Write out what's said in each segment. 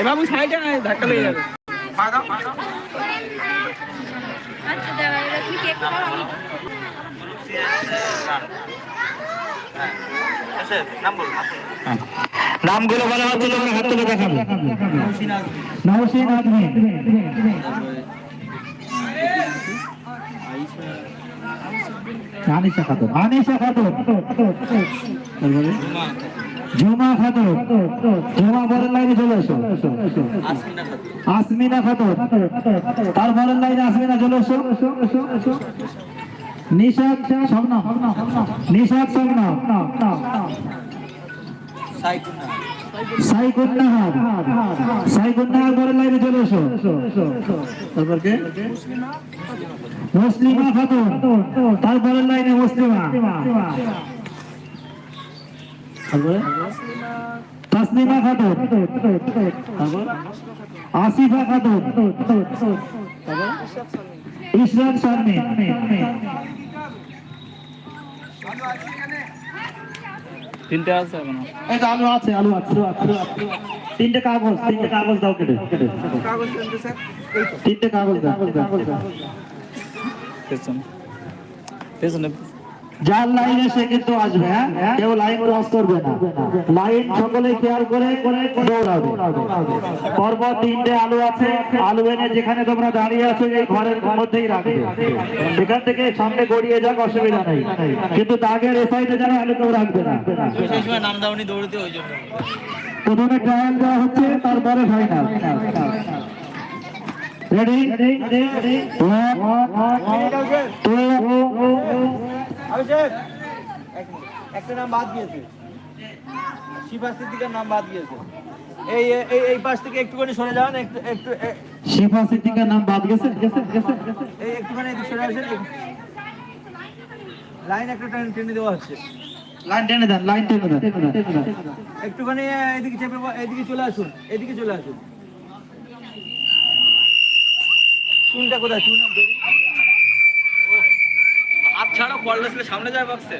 এ বাবু সাইডে ধাক্কা লেগে যাবে। আচ্ছা এবার আমি নামগুলো বলা হচ্ছে তোমরা হাত তুলে দেখাবে নওশিন আজমি আনিশা খাতুন। আনিশা খাতুন। ঝুমা খাতুন। ঝুমা পরের লাইনে চলে এসো। আসমিনা খাতুন। তার পরের লাইনে আসমিনা চলে এসো। নিশাদ স্বপ্ন। নিশাদ স্বপ্ন। মুসলিমা খাতুন। তারপরের লাইনে মুসলিমা। তাসলিমা খাতুন। আসিফা খাতুন। ইশরাক শারমিন তিনটে আছে এখনও। এই আলু আছে আলু আছে আলু আছে, তিনটে কাগজ তিনটে কাগজ দাও কেটে কেটে। তিনটে কাগজ দাও। পেছনে। পেছনে যার লাইনে সে কিন্তু আসবে হ্যাঁ? কেউ লাইন ক্রস করবে না। লাইন সকলে কেয়ার করে দৌড়াবে। পরপর তিনটে আলু আছে। আলু এনে যেখানে তোমরা দাঁড়িয়ে আছো, এই ঘরের মধ্যেই রাখবে। সেখান থেকে সামনে গড়িয়ে যাক, অসুবিধা নেই। কিন্তু দাগের এ যেন আলু কেউ রাখবে না। নাম দাওনি দৌড়তে ওই জন্য প্রথমে ট্রায়াল দেওয়া হচ্ছে তারপরে ফাইনাল রেডি একটা নাম বাদ দিয়েছে। শিবা সিদ্দিকার নাম বাদ দিয়েছে। এই এই এই পাশ থেকে একটুখানি সরে যান একটু একটু শিফা সিদ্দিকার নাম বাদ গেছে গেছে গেছে গেছে। এই একটুখানি এদিকে সরে আসেন লাইন একটা টেনে টেনে দেওয়া হচ্ছে। লাইন টেনে দেন লাইন টেনে দেন টেনে দেন, টেনে দেন। একটুখানি এদিকে চেপে এদিকে চলে আসুন এদিকে চলে আসুন। চুনটা কোথায়? চুন ছাড়া কললেস সামনে যায় বক্সে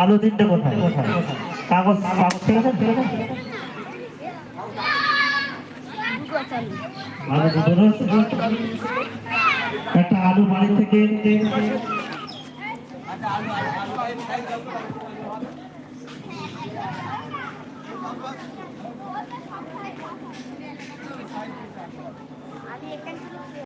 আলু তিনটে কোথায়? কাগজ কাগজ ঠিক আছে? ঠিক আছে একটা আলু বাড়ি থেকে